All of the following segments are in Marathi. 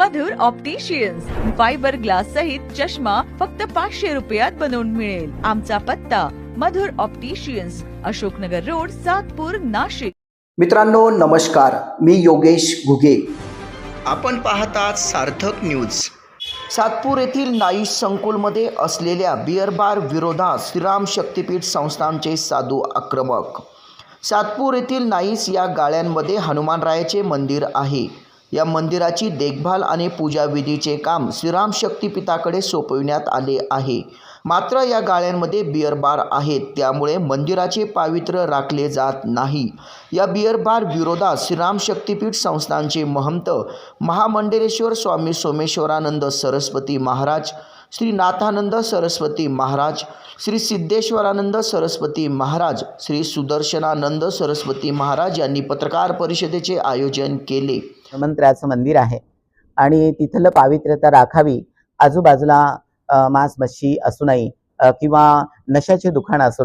मधुर ऑप्टिशियन्स फायबर ग्लास सहित चष्मा फक्त पाचशे रुपयात बनवून मिळेल. आमचा पत्ता मधुर ऑप्टिशियन्स अशोकनगर रोड सातपूर नाशिक. मित्रांनो नमस्कार. मी योगेश घुगे. आपण पाहतात सार्थक न्यूज सातपूर येथील नाईश संकुलमध्ये असलेल्या बिअर बार विरोधात श्रीराम शक्तीपीठ संस्थांचे साधू आक्रमक. सातपूर येथील नाईस या गाळ्यांमध्ये हनुमानरायाचे मंदिर आहे. या मंदिराची देखभाल आणि पूजाविधीचे काम श्रीराम शक्तिपीठाकडे सोपविण्यात आले आहे. मात्र या गाळ्यांमध्ये बिअर बार आहेत त्यामुळे मंदिराचे पावित्र्य राखले जात नाही. या बिअर बार विरोधात श्रीराम शक्तीपीठ संस्थांचे महंत महामंडलेश्वर स्वामी सोमेश्वरानंद सरस्वती महाराज श्री नाथानंद सरस्वती महाराज श्री सिद्धेश्वरानंद सरस्वती महाराज श्री सुदर्शनानंद सरस्वती महाराज यांनी पत्रकार परिषदेचे आयोजन केले. हनुमंतराचं मंदिर आहे. आणि तिथलं पावित्र्यता राखावी आजूबाजूला मांस मच्छी असू अ, किंवा नशाचे दुकान असू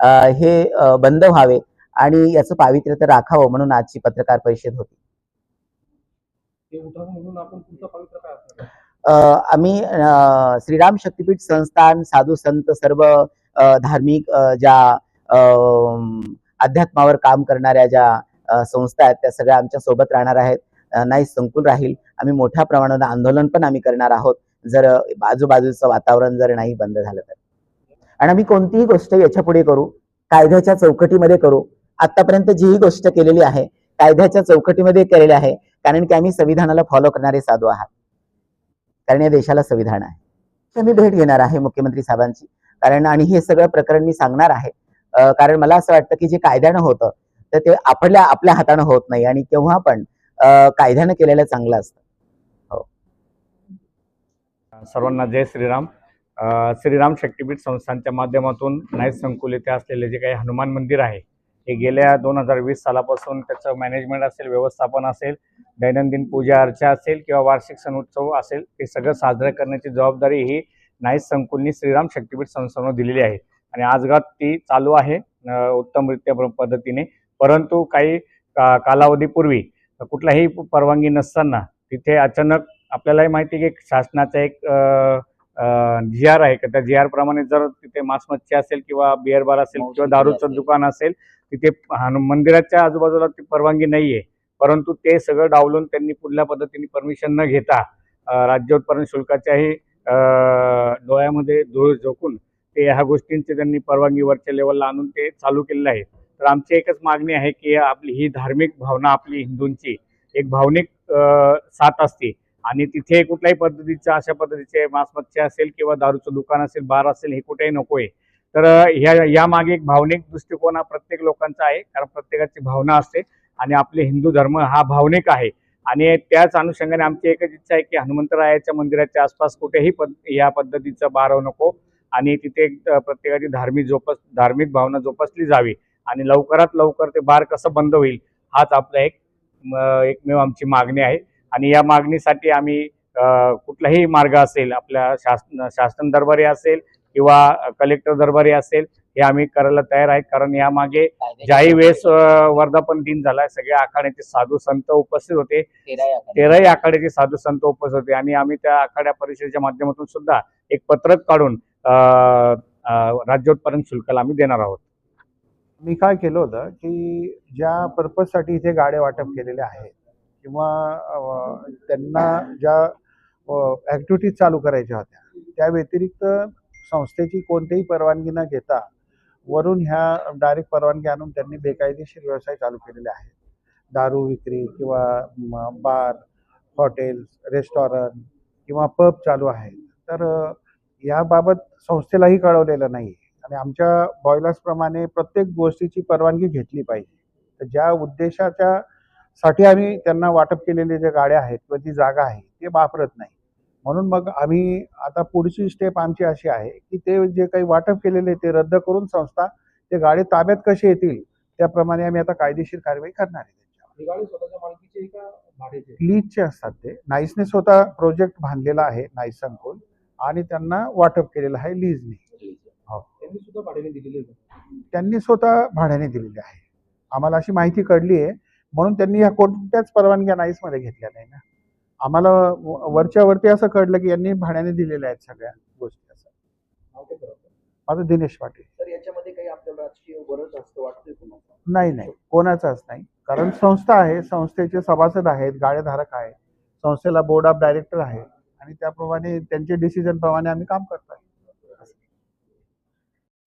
अ, हे बंद व्हावे आणि याचं पावित्र्यता राखावं म्हणून आजची पत्रकार परिषद होती. आम्ही श्रीराम शक्तीपीठ संस्थान साधू संत सर्व धार्मिक ज्या अध्यात्मावर काम करणाऱ्या ज्या संस्था आहेत त्या सगळ्या आमच्यासोबत राहणार आहेत. नाही संकुल राहील. आम्ही मोठ्या प्रमाणात आंदोलन पण आम्ही करणार आहोत. जर आजूबाजूचं वातावरण जर नाही बंद झालं तर. आणि आम्ही कोणतीही गोष्ट याच्यापुढे करू कायद्याच्या चौकटीमध्ये करू. आतापर्यंत जी ही गोष्ट केलेली आहे कायद्याच्या चौकटीमध्ये केलेली आहे कारण की आम्ही संविधानाला फॉलो करणारे साधू आहात. कारण या देशाला संविधान आहे. तर मी भेट घेणार आहे मुख्यमंत्री साहेबांची. कारण आणि हे सगळं प्रकरण मी सांगणार आहे. कारण मला असं वाटतं की जे कायद्यानं होतं तर ते आपल्या आपल्या हातानं होत नाही. आणि केव्हा पण अं, कायद्यानं केलेलं चांगलं असतं. हो. सर्वांना जय श्रीराम. श्रीराम शक्तीपीठ संस्थांच्या माध्यमातून नाईट संकुल येथे असलेले जे काही हनुमान मंदिर आहे हे गेल्या दोन हजार वीस सालापासून त्याचं मॅनेजमेंट असेल व्यवस्थापन असेल दैनंदिन पूजा अर्चा असेल किंवा वार्षिक सण उत्सव असेल ते सगळं साजरं करण्याची जबाबदारी ही नाईट संकुलनी श्रीराम शक्तीपीठ संस्थांना दिलेली आहे. आणि आजगात ती चालू आहे उत्तमरित्या पद्धतीने. परंतु काही का कालावधीपूर्वी कुठलाही परवानगी नसताना तिथे अचानक आपल्यालाही माहिती आहे की शासनाचा एक जी आर आहे का त्या जी आर प्रमाणे जर तिथे मांस मच्छी असेल किंवा बिअर बार असेल किंवा दारूचं दुकान असेल तिथे मंदिराच्या आजूबाजूला ती परवानगी नाही आहे परंतु ते सगळं डावलून त्यांनी पुढल्या पद्धतीने परमिशन न घेता अं, राज्य उत्पादन शुल्काच्याही डोळ्यामध्ये धूळ झोकून ते ह्या गोष्टींची त्यांनी परवानगी वरच्या लेवलला आणून ते चालू केलेलं आहे. तर आमची एकच मागणी आहे की आपली ही धार्मिक भावना आपली हिंदूंची एक भावनिक साथ असते. आणि तिथे कुठल्याही पद्धतीचं अशा पद्धतीचे मासमच्छे असेल किंवा दारूचं दुकान असेल बार असेल हे कुठेही नकोय. तर ह्या यामागे एक भावनिक दृष्टिकोन हा प्रत्येक लोकांचा आहे कारण प्रत्येकाची भावना असते आणि आपले हिंदू धर्म हा भावनिक आहे. आणि त्याच अनुषंगाने आमची एकच इच्छा आहे की हनुमंतरायाच्या मंदिराच्या आसपास कुठेही पद या पद्धतीचं बारव नको. आणि तिथे प्रत्येकाची धार्मिक जोपस धार्मिक भावना जोपासली जावी. आणि लवकरात लवकर ते बार कसं बंद होईल हाच आपला एक एकमेव आमची मागणी आहे. आणि या मागणीसाठी आम्ही कुठलाही मार्ग असेल आपल्या शासन शासन दरबारी असेल किंवा कलेक्टर दरबारी असेल हे आम्ही करायला तयार आहेत कारण यामागे ज्याही वेळेस वर्धापन दिन झाला सगळ्या आखाड्याचे साधू संत उपस्थित होते. तेराही आखाड्याचे साधू संत उपस्थित होते. आणि आम्ही त्या आखाड्या परिषदेच्या माध्यमातून सुद्धा एक पत्रक काढून राज्योत्पादन शुल्काला आम्ही देणार आहोत. मी काय केलं होतं की ज्या पर्पजसाठी इथे गाड्या वाटप केलेल्या आहेत किंवा त्यांना ज्या ॲक्टिव्हिटीज चालू करायच्या होत्या त्या व्यतिरिक्त संस्थेची कोणतीही परवानगी न घेता वरून ह्या डायरेक्ट परवानगी आणून त्यांनी बेकायदेशीर व्यवसाय चालू केलेले आहेत. दारू विक्री किंवा बार हॉटेल्स रेस्टॉरंट किंवा पब चालू आहेत. तर याबाबत संस्थेलाही कळवलेलं नाही आणि आमच्या बॉयलर्सप्रमाणे प्रत्येक गोष्टीची परवानगी घेतली पाहिजे. तर ज्या उद्देशाच्या साठी आम्ही त्यांना वाटप केलेले जे गाड्या आहेत किंवा ती जागा आहे ते वापरत नाही. म्हणून मग आम्ही आता पुढची स्टेप आमची अशी आहे की ते जे काही वाटप केलेले ते रद्द करून संस्था ते गाडी ताब्यात कसे येतील त्याप्रमाणे आम्ही आता कायदेशीर कारवाई करणार आहे लीजचे असतात ते. नाईसने स्वतः प्रोजेक्ट बांधलेला आहे नाईस संकुल आणि त्यांना वाटप केलेलं आहे लीजने त्यांनी सुद्धा भाड्याने दिलेली आहे त्यांनी स्वतः भाड्याने दिलेली आहे. आम्हाला अशी माहिती कळली आहे. म्हणून त्यांनी ह्या कोणत्याच परवानग्या नाईसमध्ये घेतल्या नाही ना. आम्हाला व- वरच्या वरती असं कळलं की यांनी भाड्याने दिलेल्या आहेत सगळ्या गोष्टी असं. माझं दिनेश पाटील. तर याच्यामध्ये काही आपल्याला राजकीय गरज असतं तुम्हाला? नाही नाही. कोणाचाच नाही. कारण संस्था आहे. संस्थेचे सभासद आहेत. गाळेधारक आहेत. संस्थेला बोर्ड ऑफ डायरेक्टर आहे. आणि त्याप्रमाणे त्यांचे डिसिजन प्रमाणे आम्ही काम करतो